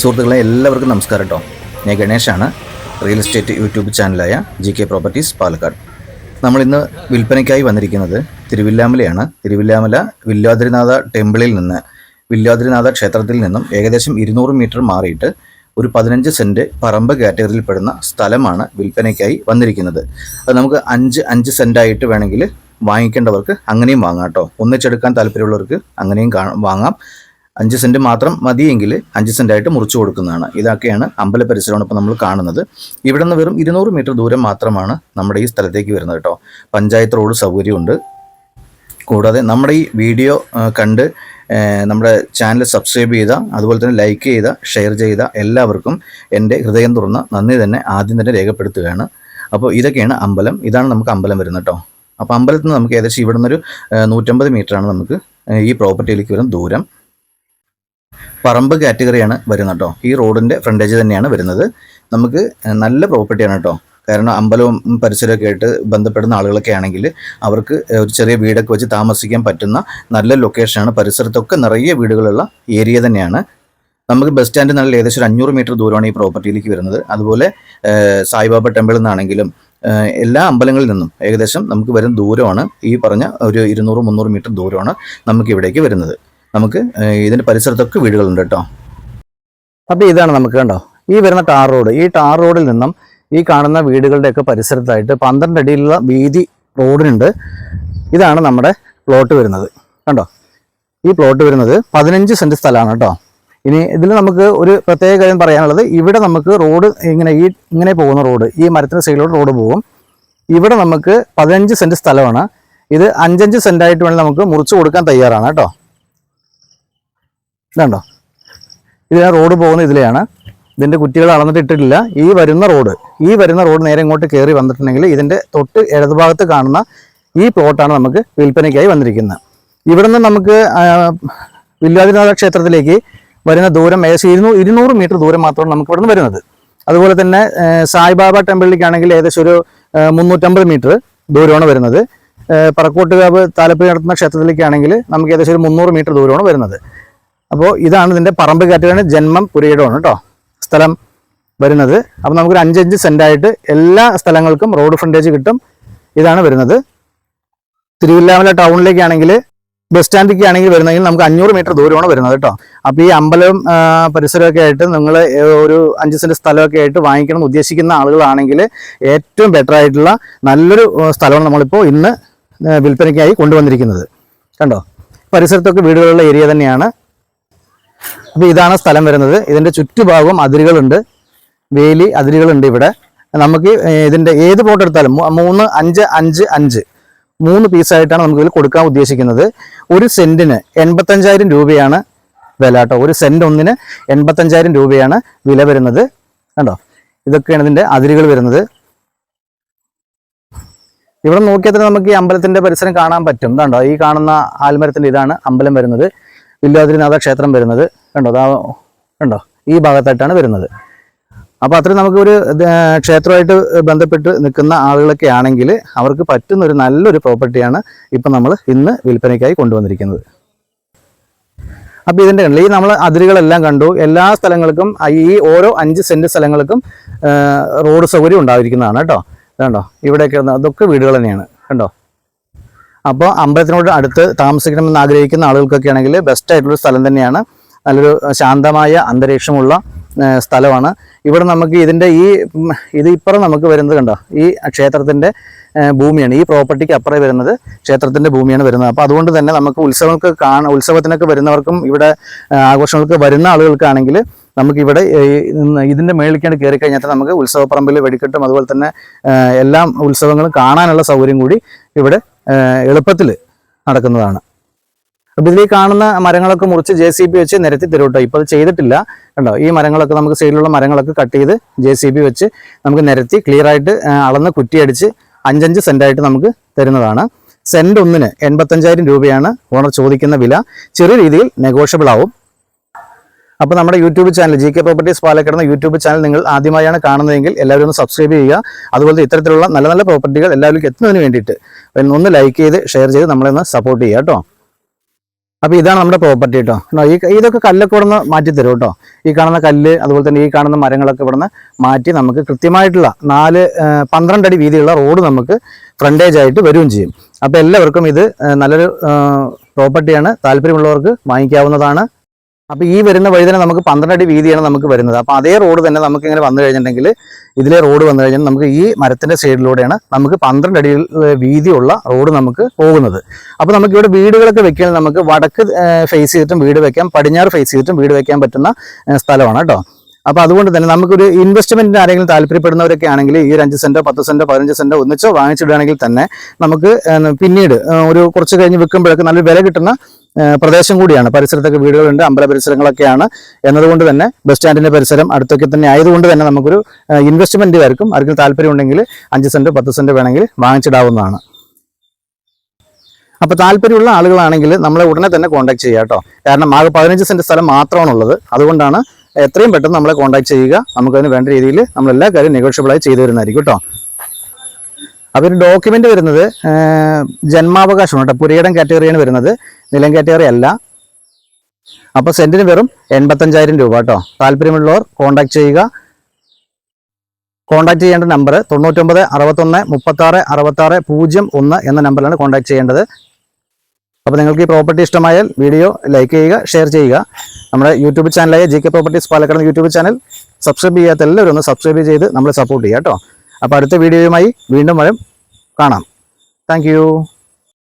സുഹൃത്തുക്കളെ എല്ലാവർക്കും നമസ്കാരം കേട്ടോ ഞാൻ ഗണേഷാണ്. റിയൽ എസ്റ്റേറ്റ് യൂട്യൂബ് ചാനലായ ജി കെ പ്രോപ്പർട്ടീസ് പാലക്കാട്. നമ്മളിന്ന് വിൽപ്പനയ്ക്കായി വന്നിരിക്കുന്നത് തിരുവില്ലാമലയാണ്. തിരുവില്ലാമല വില്ലാദ്രിനാഥ ടെമ്പിളിൽ നിന്ന് വില്ലാദ്രിനാഥ ക്ഷേത്രത്തിൽ നിന്നും ഏകദേശം ഇരുന്നൂറ് മീറ്റർ മാറിയിട്ട് ഒരു പതിനഞ്ച് സെന്റ് പറമ്പ് കാറ്റഗറിയിൽ പെടുന്ന സ്ഥലമാണ് വിൽപ്പനയ്ക്കായി വന്നിരിക്കുന്നത്. അത് നമുക്ക് അഞ്ച് അഞ്ച് സെന്റായിട്ട് വേണമെങ്കിൽ വാങ്ങിക്കേണ്ടവർക്ക് അങ്ങനെയും വാങ്ങാം കേട്ടോ ഒന്നിച്ചെടുക്കാൻ താല്പര്യമുള്ളവർക്ക് അങ്ങനെയും വാങ്ങാം. അഞ്ച് സെന്റ് മാത്രം മതിയെങ്കിൽ അഞ്ച് സെന്റായിട്ട് മുറിച്ചു കൊടുക്കുന്നതാണ്. ഇതൊക്കെയാണ് അമ്പല പരിസരമാണ് ഇപ്പോൾ നമ്മൾ കാണുന്നത്. ഇവിടെ നിന്ന് വെറും ഇരുന്നൂറ് മീറ്റർ ദൂരം മാത്രമാണ് നമ്മുടെ ഈ സ്ഥലത്തേക്ക് വരുന്നത് കേട്ടോ. പഞ്ചായത്ത് റോഡ് സൗകര്യമുണ്ട്. കൂടാതെ നമ്മുടെ ഈ വീഡിയോ കണ്ട് നമ്മുടെ ചാനൽ സബ്സ്ക്രൈബ് ചെയ്ത അതുപോലെ തന്നെ ലൈക്ക് ചെയ്ത ഷെയർ ചെയ്ത എല്ലാവർക്കും എന്റെ ഹൃദയം തുറന്ന നന്ദി തന്നെ ആദ്യം തന്നെ രേഖപ്പെടുത്തുകയാണ്. അപ്പോൾ ഇതൊക്കെയാണ് അമ്പലം. ഇതാണ് നമുക്ക് അമ്പലം വരുന്നത് കേട്ടോ. അപ്പോൾ അമ്പലത്തിൽ നിന്ന് നമുക്ക് ഏകദേശം ഇവിടെ നിന്നൊരു ആ, നൂറ്റമ്പത് മീറ്ററാണ് നമുക്ക് ഈ പ്രോപ്പർട്ടിയിലേക്ക് വരുന്ന ദൂരം. പറമ്പ് കാറ്റഗറിയാണ് വരുന്നത് കേട്ടോ. ഈ റോഡിന്റെ ഫ്രണ്ടേജ് തന്നെയാണ് വരുന്നത്. നമുക്ക് നല്ല പ്രോപ്പർട്ടിയാണ് കേട്ടോ. കാരണം അമ്പലവും പരിസരമൊക്കെ ആയിട്ട് ബന്ധപ്പെടുന്ന ആളുകളൊക്കെ ആണെങ്കിൽ അവർക്ക് ഒരു ചെറിയ വീടൊക്കെ വെച്ച് താമസിക്കാൻ പറ്റുന്ന നല്ല ലൊക്കേഷനാണ് പരിസരത്തൊക്കെ നിറയെ വീടുകളുള്ള ഏരിയ തന്നെയാണ്. നമുക്ക് ബസ് സ്റ്റാൻഡിൽ നിന്നുള്ള ഏകദേശം ഒരു അഞ്ഞൂറ് മീറ്റർ ദൂരമാണ് ഈ പ്രോപ്പർട്ടിയിലേക്ക് വരുന്നത്. അതുപോലെ സായിബാബ ടെമ്പിളിൽ നിന്നാണെങ്കിലും എല്ലാ അമ്പലങ്ങളിൽ നിന്നും ഏകദേശം നമുക്ക് വരുന്ന ദൂരമാണ്. ഈ പറഞ്ഞ ഒരു ഇരുന്നൂറ് മുന്നൂറ് മീറ്റർ ദൂരമാണ് നമുക്ക് ഇവിടേക്ക് വരുന്നത്. നമുക്ക് ഇതിന്റെ പരിസരത്തൊക്കെ വീടുകളുണ്ട് കേട്ടോ. അപ്പോൾ ഇതാണ് നമുക്ക് കണ്ടോ ഈ വരുന്ന ടാർ റോഡ്. ഈ ടാർ റോഡിൽ നിന്നും ഈ കാണുന്ന വീടുകളുടെയൊക്കെ പരിസരത്തായിട്ട് പന്ത്രണ്ട് അടിയിലുള്ള വീതി റോഡിനുണ്ട്. ഇതാണ് നമ്മുടെ പ്ലോട്ട് വരുന്നത് കണ്ടോ? ഈ പ്ലോട്ട് വരുന്നത് പതിനഞ്ച് സെന്റ് സ്ഥലമാണ് കേട്ടോ. ഇനി ഇതിൽ നമുക്ക് ഒരു പ്രത്യേക കാര്യം പറയാനുള്ളത് ഇവിടെ നമുക്ക് റോഡ് ഇങ്ങനെ ഈ ഇങ്ങനെ പോകുന്ന റോഡ് ഈ മരത്തിന് സൈഡിലോട്ട് റോഡ് പോകും. ഇവിടെ നമുക്ക് പതിനഞ്ച് സെന്റ് സ്ഥലമാണ്. ഇത് അഞ്ചഞ്ച് സെന്റായിട്ട് വേണമെങ്കിൽ നമുക്ക് മുറിച്ച് കൊടുക്കാൻ തയ്യാറാണ് കേട്ടോ. ഇതുണ്ടോ. ഇത് റോഡ് പോകുന്ന ഇതിലെയാണ്. ഇതിന്റെ കുറ്റികൾ അളന്നിട്ട് ഇട്ടിട്ടില്ല. ഈ വരുന്ന റോഡ് ഈ വരുന്ന റോഡ് നേരെ ഇങ്ങോട്ട് കയറി വന്നിട്ടുണ്ടെങ്കിൽ ഇതിന്റെ തൊട്ട് ഇടതുഭാഗത്ത് കാണുന്ന ഈ പ്ലോട്ടാണ് നമുക്ക് വിൽപ്പനയ്ക്കായി വന്നിരിക്കുന്നത്. ഇവിടെ നിന്ന് നമുക്ക് വില്ലാതിനാഥ ക്ഷേത്രത്തിലേക്ക് വരുന്ന ദൂരം ഏകദേശം ഇരുന്നൂറ് ഇരുന്നൂറ് മീറ്റർ ദൂരം മാത്രമാണ് നമുക്ക് ഇവിടെ നിന്ന് വരുന്നത്. അതുപോലെ തന്നെ സായിബാബ ടെമ്പിളിലേക്കാണെങ്കിൽ ഏകദേശം ഒരു മുന്നൂറ്റമ്പത് മീറ്റർ ദൂരമാണ് വരുന്നത്. പറക്കോട്ടുകാവ് താലപ്പുഴ നടത്തുന്ന ക്ഷേത്രത്തിലേക്കാണെങ്കിൽ നമുക്ക് ഏകദേശം ഒരു മുന്നൂറ് മീറ്റർ ദൂരമാണ് വരുന്നത്. അപ്പോൾ ഇതാണ് ഇതിന്റെ പറമ്പ് കാറ്റഗറിയാണ്. ജന്മം പുരയിടമാണ് കേട്ടോ. സ്ഥലം വരുന്നത്. അപ്പോൾ നമുക്കൊരു അഞ്ചഞ്ച് സെന്റായിട്ട് എല്ലാ സ്ഥലങ്ങൾക്കും റോഡ് ഫ്രണ്ടേജ് കിട്ടും. ഇതാണ് വരുന്നത്. തിരുവില്ലാമല ടൗണിലേക്കാണെങ്കിൽ ബസ് സ്റ്റാൻഡിലേക്ക് ആണെങ്കിൽ വരുന്നെങ്കിൽ നമുക്ക് അഞ്ഞൂറ് മീറ്റർ ദൂരമാണ് വരുന്നത് കേട്ടോ. അപ്പോൾ ഈ അമ്പലം പരിസരമൊക്കെ ആയിട്ട് നിങ്ങൾ ഒരു അഞ്ച് സെന്റ് സ്ഥലമൊക്കെ ആയിട്ട് വാങ്ങിക്കണം എന്ന് ഉദ്ദേശിക്കുന്ന ആളുകളാണെങ്കിൽ ഏറ്റവും ബെറ്റർ ആയിട്ടുള്ള നല്ലൊരു സ്ഥലമാണ് നമ്മളിപ്പോൾ ഇന്ന് വിൽപ്പനയ്ക്കായി കൊണ്ടുവന്നിരിക്കുന്നത്. കണ്ടോ? പരിസരത്തൊക്കെ വീടുകളുള്ള ഏരിയ തന്നെയാണ്. അപ്പോൾ ഇതാണ് സ്ഥലം വരുന്നത്. ഇതിന്റെ ചുറ്റുഭാഗവും അതിരുകളുണ്ട്. വേലി അതിരുകളുണ്ട് ഇവിടെ. നമുക്ക് ഇതിന്റെ ഏത് പ്ലോട്ട് എടുത്താലും മൂന്ന് അഞ്ച് അഞ്ച് അഞ്ച്. മൂന്ന് പീസായിട്ടാണ് നമുക്ക് ഇതിൽ കൊടുക്കാൻ ഉദ്ദേശിക്കുന്നത്. ഒരു സെന്റിന് എൺപത്തഞ്ചായിരം രൂപയാണ് വില കേട്ടോ. ഒരു സെന്റ് ഒന്നിന് എൺപത്തഞ്ചായിരം രൂപയാണ് വില വരുന്നത്. കണ്ടോ? ഇതൊക്കെയാണ് ഇതിന്റെ അതിരുകൾ വരുന്നത്. ഇവിടെ നോക്കിയാൽ തന്നെ നമുക്ക് ഈ അമ്പലത്തിന്റെ പരിസരം കാണാൻ പറ്റും. കണ്ടോ? ഈ കാണുന്ന ആൽമരത്തിന്റെ ഇതാണ് അമ്പലം വരുന്നത്. വില്വാദ്രിനാഥ ക്ഷേത്രം വരുന്നത്. കണ്ടോ? അതാ കണ്ടോ? ഈ ഭാഗത്തായിട്ടാണ് വരുന്നത്. അപ്പോൾ അത്രയും നമുക്ക് ഒരു ക്ഷേത്രമായിട്ട് ബന്ധപ്പെട്ട് നിൽക്കുന്ന ആളുകളൊക്കെ ആണെങ്കിൽ അവർക്ക് പറ്റുന്ന ഒരു നല്ലൊരു പ്രോപ്പർട്ടിയാണ് ഇപ്പം നമ്മൾ ഇന്ന് വിൽപ്പനയ്ക്കായി കൊണ്ടുവന്നിരിക്കുന്നത്. അപ്പോൾ ഇതിന്റെ കണ്ടില്ല ഈ നമ്മൾ അതിരുകളെല്ലാം കണ്ടു. എല്ലാ സ്ഥലങ്ങൾക്കും ഈ ഓരോ അഞ്ച് സെന്റ് സ്ഥലങ്ങൾക്കും റോഡ് സൗകര്യം ഉണ്ടായിരിക്കുന്നതാണ് കേട്ടോ. കണ്ടോ? ഇവിടെയൊക്കെ അതൊക്കെ വീടുകൾ തന്നെയാണ്. കണ്ടോ? അപ്പോൾ അമ്പലത്തിനോട് അടുത്ത് താമസിക്കണമെന്ന് ആഗ്രഹിക്കുന്ന ആളുകൾക്കൊക്കെ ആണെങ്കിൽ ബെസ്റ്റ് ആയിട്ടുള്ള സ്ഥലം തന്നെയാണ്. നല്ലൊരു ശാന്തമായ അന്തരീക്ഷമുള്ള സ്ഥലമാണ്. ഇവിടെ നമുക്ക് ഇതിന്റെ ഈ ഇത് ഇപ്പുറം നമുക്ക് വരുന്നത് കണ്ടോ? ഈ ക്ഷേത്രത്തിന്റെ ഭൂമിയാണ്. ഈ പ്രോപ്പർട്ടിക്ക് അപ്പുറം വരുന്നത് ക്ഷേത്രത്തിന്റെ ഭൂമിയാണ് വരുന്നത്. അപ്പോൾ അതുകൊണ്ട് തന്നെ നമുക്ക് ഉത്സവങ്ങൾക്ക് കാണാൻ ഉത്സവത്തിനൊക്കെ വരുന്നവർക്കും ഇവിടെ ആഘോഷങ്ങൾക്ക് വരുന്ന ആളുകൾക്കാണെങ്കിൽ നമുക്കിവിടെ ഇതിന്റെ മേളിലേക്കാണ് കയറി കഴിഞ്ഞാൽ നമുക്ക് ഉത്സവപ്പറമ്പിൽ വെടിക്കെട്ടും അതുപോലെ തന്നെ എല്ലാം ഉത്സവങ്ങളും കാണാനുള്ള സൗകര്യം കൂടി ഇവിടെ എളുപ്പത്തിൽ നടക്കുന്നതാണ്. അപ്പോൾ ഇതിൽ കാണുന്ന മരങ്ങളൊക്കെ മുറിച്ച് ജെ സി ബി വെച്ച് നിരത്തി തരും കേട്ടോ. ഇപ്പോൾ അത് ചെയ്തിട്ടില്ല. കണ്ടോ? ഈ മരങ്ങളൊക്കെ നമുക്ക് സൈഡിലുള്ള മരങ്ങളൊക്കെ കട്ട് ചെയ്ത് ജെ സി ബി വെച്ച് നമുക്ക് നിരത്തി ആ, അളന്ന് കുറ്റിയടിച്ച് അഞ്ചഞ്ച് സെന്റായിട്ട് നമുക്ക് തരുന്നതാണ്. സെന്റ് ഒന്നിന് എൺപത്തഞ്ചായിരം രൂപയാണ് ഓണർ ചോദിക്കുന്ന വില. ചെറിയ രീതിയിൽ നെഗോഷ്യബിൾ ആവും. അപ്പോൾ നമ്മുടെ YouTube channel G K properties Palakkad എന്ന യൂട്യൂബ് ചാനൽ നിങ്ങൾ ആദ്യമായാണ് കാണുന്നതെങ്കിൽ എല്ലാവരും ഒന്ന് സബ്സ്ക്രൈബ് ചെയ്യുക. അതുപോലെ ഇത്തരത്തിലുള്ള നല്ല നല്ല പ്രോപ്പർട്ടികൾ എല്ലാവർക്കും എത്തുന്നതിന് വേണ്ടിയിട്ട് ഒന്ന് ലൈക്ക് ചെയ്ത് ഷെയർ ചെയ്ത് നമ്മളെ ഒന്ന് സപ്പോർട്ട് ചെയ്യുക കേട്ടോ. അപ്പോൾ ഇതാണ് നമ്മുടെ പ്രോപ്പർട്ടി കേട്ടോ ഈ ഇതൊക്കെ കല്ലൊക്കെ ഇവിടെ നിന്ന് മാറ്റി തരും കേട്ടോ. ഈ കാണുന്ന കല്ല് അതുപോലെ തന്നെ ഈ കാണുന്ന മരങ്ങളൊക്കെ ഇവിടെ നിന്ന് മാറ്റി നമുക്ക് കൃത്യമായിട്ടുള്ള നാല് പന്ത്രണ്ട് അടി വീതിയുള്ള റോഡ് നമുക്ക് ഫ്രണ്ടേജ് ആയിട്ട് വരികയും ചെയ്യും. അപ്പോൾ എല്ലാവർക്കും ഇത് നല്ലൊരു പ്രോപ്പർട്ടിയാണ് താല്പര്യമുള്ളവർക്ക് വാങ്ങിക്കാവുന്നതാണ്. അപ്പോൾ ഈ വരുന്ന വഴി തന്നെ നമുക്ക് പന്ത്രണ്ട് അടി വീതിയാണ് നമുക്ക് വരുന്നത്. അപ്പോൾ അതേ റോഡ് തന്നെ നമുക്ക് ഇങ്ങനെ വന്നു കഴിഞ്ഞിട്ടുണ്ടെങ്കിൽ ഇതിലെ റോഡ് വന്നു കഴിഞ്ഞാൽ നമുക്ക് ഈ മരത്തിന്റെ സൈഡിലൂടെയാണ് നമുക്ക് പന്ത്രണ്ട് അടി വീതിയുള്ള റോഡ് നമുക്ക് പോകുന്നത്. അപ്പോൾ നമുക്ക് ഇവിടെ വീടുകളൊക്കെ വെക്കുകയാണെങ്കിൽ നമുക്ക് വടക്ക് ഫേസ് ചെയ്തിട്ടും വീട് വെക്കാം പടിഞ്ഞാറ് ഫേസ് ചെയ്തിട്ടും വീട് വെക്കാൻ പറ്റുന്ന സ്ഥലമാണ് കേട്ടോ. അപ്പോൾ അതുകൊണ്ട് തന്നെ നമുക്കൊരു ഇൻവെസ്റ്റ്മെന്റിന് ആരെങ്കിലും താല്പര്യപ്പെടുന്നവരൊക്കെ ആണെങ്കിൽ ഈ ഒരു അഞ്ച് സെന്റോ പത്ത് സെന്റോ പതിനഞ്ച് സെന്റോ ഒന്നിച്ചോ വാങ്ങിച്ചിടുകയാണെങ്കിൽ തന്നെ നമുക്ക് പിന്നീട് ഒരു കുറച്ച് കഴിഞ്ഞ് വിൽക്കുമ്പോഴൊക്കെ നല്ല വില കിട്ടുന്ന പ്രദേശം കൂടിയാണ്. പരിസരത്തൊക്കെ വീടുകളുണ്ട് അമ്പല പരിസരങ്ങളൊക്കെയാണ്. എന്നതുകൊണ്ട് തന്നെ ബസ് സ്റ്റാൻഡിന്റെ പരിസരം അടുത്തൊക്കെ തന്നെ ആയതുകൊണ്ട് തന്നെ നമുക്കൊരു ഇൻവെസ്റ്റ്മെന്റ് ആയിരിക്കും. ആർക്കും താല്പര്യം ഉണ്ടെങ്കിൽ അഞ്ച് സെന്റ് പത്ത് സെന്റ് വേണമെങ്കിൽ വാങ്ങിച്ചിടാവുന്നതാണ്. അപ്പോൾ താല്പര്യമുള്ള ആളുകളാണെങ്കിൽ നമ്മളെ ഉടനെ തന്നെ കോൺടാക്ട് ചെയ്യുക കേട്ടോ. കാരണം ആകെ പതിനഞ്ച് സെന്റ് സ്ഥലം മാത്രമാണുള്ളത്. അതുകൊണ്ടാണ് എത്രയും പെട്ടെന്ന് നമ്മളെ കോൺടാക്ട് ചെയ്യുക. നമുക്കതിന് വേണ്ട രീതിയിൽ നമ്മൾ എല്ലാ കാര്യം നെഗോഷ്യബിൾ ആയി ചെയ്തു തരുന്നതായിരിക്കും കേട്ടോ. അപ്പോൾ ഒരു ഡോക്യുമെന്റ് വരുന്നത് ജന്മാവകാശമാണ് കേട്ടോ. പുരയിടം കാറ്റഗറിയാണ് വരുന്നത്. നിലം കാറ്റഗറി അല്ല. അപ്പോൾ സെന്റിന് വെറും എൺപത്തഞ്ചായിരം രൂപ കേട്ടോ. താല്പര്യമുള്ളവർ കോൺടാക്ട് ചെയ്യുക. കോൺടാക്ട് ചെയ്യേണ്ട നമ്പർ തൊണ്ണൂറ്റൊമ്പത് അറുപത്തൊന്ന് മുപ്പത്താറ് അറുപത്താറ് പൂജ്യം ഒന്ന് എന്ന നമ്പറിലാണ് കോൺടാക്ട് ചെയ്യേണ്ടത്. അപ്പോൾ നിങ്ങൾക്ക് ഈ പ്രോപ്പർട്ടി ഇഷ്ടമായാൽ വീഡിയോ ലൈക്ക് ചെയ്യുക ഷെയർ ചെയ്യുക. നമ്മുടെ YouTube ചാനലായ G K properties Palakkad YouTube channel subscribe ചെയ്യാത്ത എല്ലാവരും ഒന്ന് സബ്സ്ക്രൈബ് ചെയ്ത് നമ്മളെ സപ്പോർട്ട് ചെയ്യുക കേട്ടോ. അപ്പോൾ അടുത്ത വീഡിയോയുമായി വീണ്ടും വരും. കാണാം. താങ്ക്